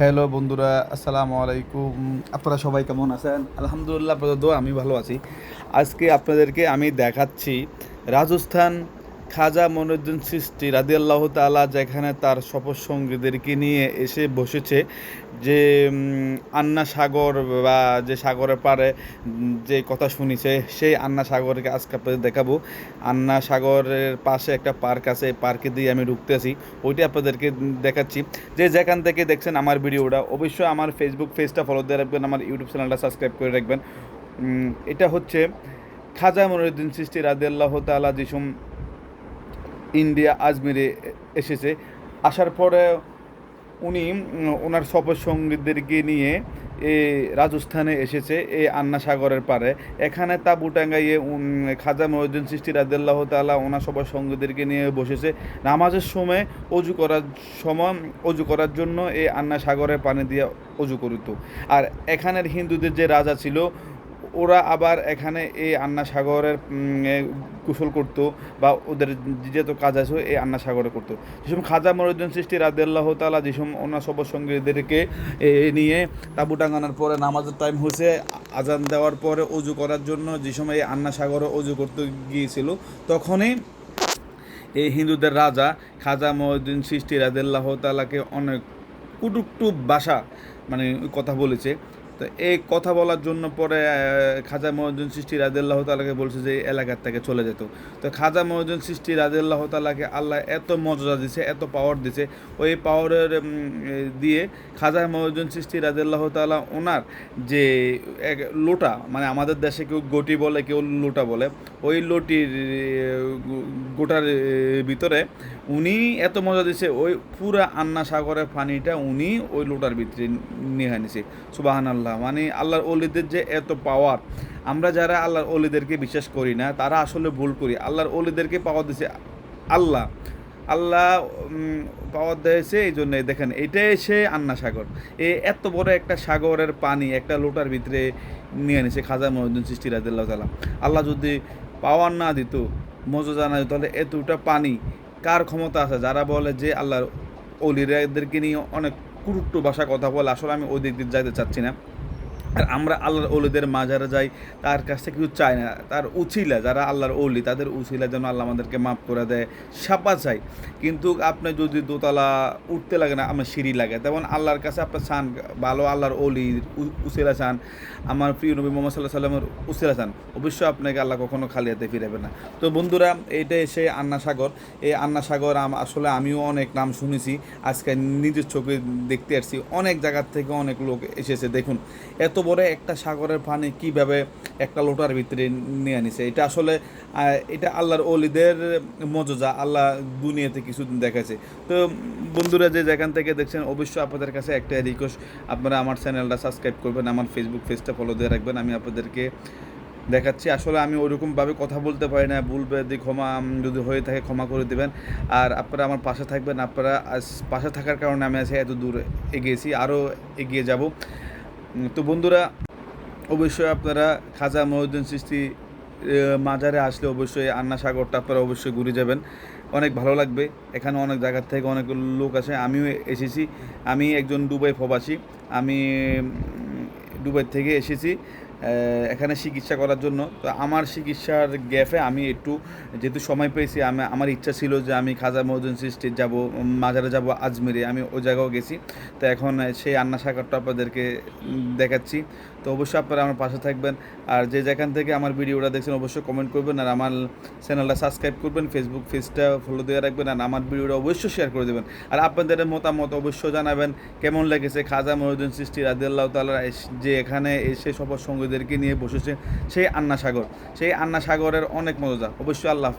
Hello বন্ধুরা, আসসালামু আলাইকুম। আপনারা সবাই কেমন আছেন? আলহামদুলিল্লাহ প্রদত্ত আমি ভালো আছি। আজকে আপনাদেরকে আমি দেখাচ্ছি রাজস্থান খাজা মনুদ্দিন সৃষ্টি রাদি আল্লাহ তালা যেখানে তার শপথ সঙ্গীদেরকে নিয়ে এসে বসেছে যে আন্না সাগর বা যে সাগরের উম, যে কথা শুনিছে সেই আন্না সাগরকে আজকে আপনাদের দেখাবো। আন্না সাগরের পাশে একটা পার্ক আছে পার্কে দিয়ে আমি ঢুকতেছি ওইটা আপনাদেরকে দেখাচ্ছি। যে যেখান থেকে দেখছেন আমার ভিডিওটা অবশ্যই আমার ফেসবুক পেজটা ফলো দিয়ে রাখবেন আমার ইউটিউব চ্যানেলটা সাবস্ক্রাইব করে রাখবেন। এটা হচ্ছে খাজা মনুদ্দিন সৃষ্টি রাদিয়াল্লাহ তালা যিসুম ইন্ডিয়া আজমিরে এসেছে। আসার পরে উনি ওনার সফর সঙ্গীতদেরকে নিয়ে এ রাজস্থানে এসেছে এই আন্না সাগরের পারে। এখানে তাঁবু টাঙ্গাইয়ে খাজা মহিউদ্দিন সৃষ্টি রাদিল্লাহ তালা ওনার সবার সঙ্গীদেরকে নিয়ে বসেছে। নামাজের সময় অজু করার সময়, অজু করার জন্য এই আন্না সাগরের পানি দিয়ে অজু করিত। আর এখানের হিন্দুদের যে রাজা ছিল ওরা আবার এখানে এই আন্না সাগরের গোসল করতো বা ওদের যে যেহেতু কাজ আছে এই আন্না সাগরে করতো। যেসব খাজা মরুদ্দিন সৃষ্টি রাদিয়াল্লাহ তালা যেসব ওনার সব সঙ্গীদেরকে নিয়ে তাবু টাঙানোর পরে নামাজের টাইম হয়েছে, আজান দেওয়ার পরে অজু করার জন্য যে সময় এই আন্না সাগরে অজু করতে গিয়েছিল, তখনই এই হিন্দুদের রাজা খাজা মহিউদ্দিন সৃষ্টি রাদিল্লাহ তালাকে অনেক কুটুকটুক ভাষা মানে কথা বলেছে। তো এই কথা বলার জন্য পরে খাজা মহিউদ্দিন সৃষ্টি রাদিল্লাহ তালাকে বলছে যে এলাকার থেকে চলে যেত। তো খাজা মহিউদ্দিন সৃষ্টি রাদিল্লাহ তালাকে আল্লাহ এত মর্যাদা দিছে, এত পাওয়ার দিছে, ওই পাওয়ারের দিয়ে খাজা মহিউদ্দিন সৃষ্টি রাদিল্লাহ তালা ওনার যে এক লোটা মানে আমাদের দেশে কেউ গটি বলে, কেউ লোটা বলে, ওই লটির গোটার ভিতরে উনি এত মজা দিছে, ওই পুরা আন্না সাগরের পানিটা উনি ওই লোটার ভিতরে নিয়ে আনিছে সুবাহান আল্লাহ মানে আল্লাহর অলিদের যে এত পাওয়ার আমরা যারা আল্লাহর অলিদেরকে বিশ্বাস করি না, তারা আসলে ভুল করি। আল্লাহর অলিদেরকে পাওয়ার দিছে আল্লাহ। আল্লাহ পাওয়ার দিয়েছে এই জন্য, দেখেন, এটাই সে আন্না সাগর। এই এত বড় একটা সাগরের পানি, একটা লোটার ভিতরে নিয়ে আনিছে খাজা মহিউদ্দিন সৃষ্টি রাদিল্লাহ তালা আল্লাহ যদি পাওয়ার না দিত, মজা জানা তাহলে এতটা পানি কার ক্ষমতা আছে? যারা বলে যে আল্লাহর অলিরাদেরকে নিয়ে অনেক কুরুট্টু ভাষা কথা বলে, আসলে আমি ওই দিক দিয়ে যাইতে চাচ্ছি না। আর আমরা আল্লাহর অলিদের মাজারে যাই, তার কাছ থেকে কিছু চাই না। তার উছিলা, যারা আল্লাহর অলি তাদের উছিলা যেন আল্লাহ আমাদেরকে মাফ করে দেয়, সাপা চাই। কিন্তু আপনি যদি দোতলা উঠতে লাগে না, আমার সিঁড়ি লাগে। তেমন আল্লাহর কাছে আপনার চান, ভালো আল্লাহর অলি উছিলা চান। আমার প্রিয় নবী মোহাম্মদ সাল্লাহ সাল্লামের উছিলা চান। অবশ্যই আপনাকে আল্লাহ কখনো খালি হাতে ফিরাবে না। তো বন্ধুরা, এইটাই সে আন্না সাগর। এই আন্না সাগর আসলে আমিও অনেক নাম শুনেছি। আজকে নিজের চোখে দেখতে আসছি। অনেক জায়গার থেকে অনেক লোক এসেছে, দেখুন। এত বড় একটা সাগরের পানি কীভাবে একটা লোটার ভিতরে নিয়ে আনিছে? এটা আসলে এটা আল্লাহর অলিদের মজা আল্লাহ দুনিয়াতে কিছুদিন দেখাচ্ছে তো বন্ধুরা যে যেখান থেকে দেখছেন, অবশ্যই আপনাদের কাছে একটা রিকোয়েস্ট আপনারা আমার চ্যানেলটা সাবস্ক্রাইব করবেন, আমার ফেসবুক পেজটা ফলো দিয়ে রাখবেন, আমি আপনাদেরকে দেখাচ্ছি। আসলে আমি ওরকমভাবে কথা বলতে পারি না, ভুল ব্যাধি ক্ষমা যদি হয়ে থাকে ক্ষমা করে দেবেন। আর আপনারা আমার পাশে থাকবেন, আপনারা পাশে থাকার কারণে আমি আজকে এত দূর এগিয়েছি, আরও এগিয়ে যাব। তো বন্ধুরা, অবশ্যই আপনারা খাজা মহিউদ্দিন সৃষ্টি মাজারে আসলে অবশ্যই আন্না সাগরটা আপনারা অবশ্যই ঘুরে যাবেন। অনেক ভালো লাগবে। এখানে অনেক জায়গার থেকে অনেক লোক আসে। আমিও এসেছি। আমি একজন দুবাই প্রবাসী। আমি দুবাই থেকে এসেছি। এখানে চিকিৎসা করার জন্য। তো আমার চিকিৎসার গ্যাপে আমি একটু যেহেতু সময় পেয়েছি, আমি, আমার ইচ্ছা ছিল যে আমি খাজা মহদিন স্টেট যাব মাজারে যাব, আজমিরে। আমি ওই জায়গাও গেছি। তো এখন সেই আন্না সাগরটা আপনাদেরকে দেখাচ্ছি। তো অবশ্যই আপনারা আমার পাশে থাকবেন। আর যে যেখান থেকে আমার ভিডিওটা দেখছেন, অবশ্যই কমেন্ট করবেন আর আমার চ্যানেলটা সাবস্ক্রাইব করবেন ফেসবুক পেজটা ফলো দিয়ে রাখবেন আর আমার ভিডিওটা অবশ্যই শেয়ার করে দেবেন। আর আপনাদের মতামত অবশ্যই জানাবেন, কেমন লেগেছে খাজা মহিউদ্দিন সৃষ্টি রাদিয়াল্লাহ তালা যে এখানে এসে সবার সঙ্গীদেরকে নিয়ে বসেছে, সেই আন্না সাগর সেই আন্না সাগরের অনেক মজা, অবশ্যই আল্লাহ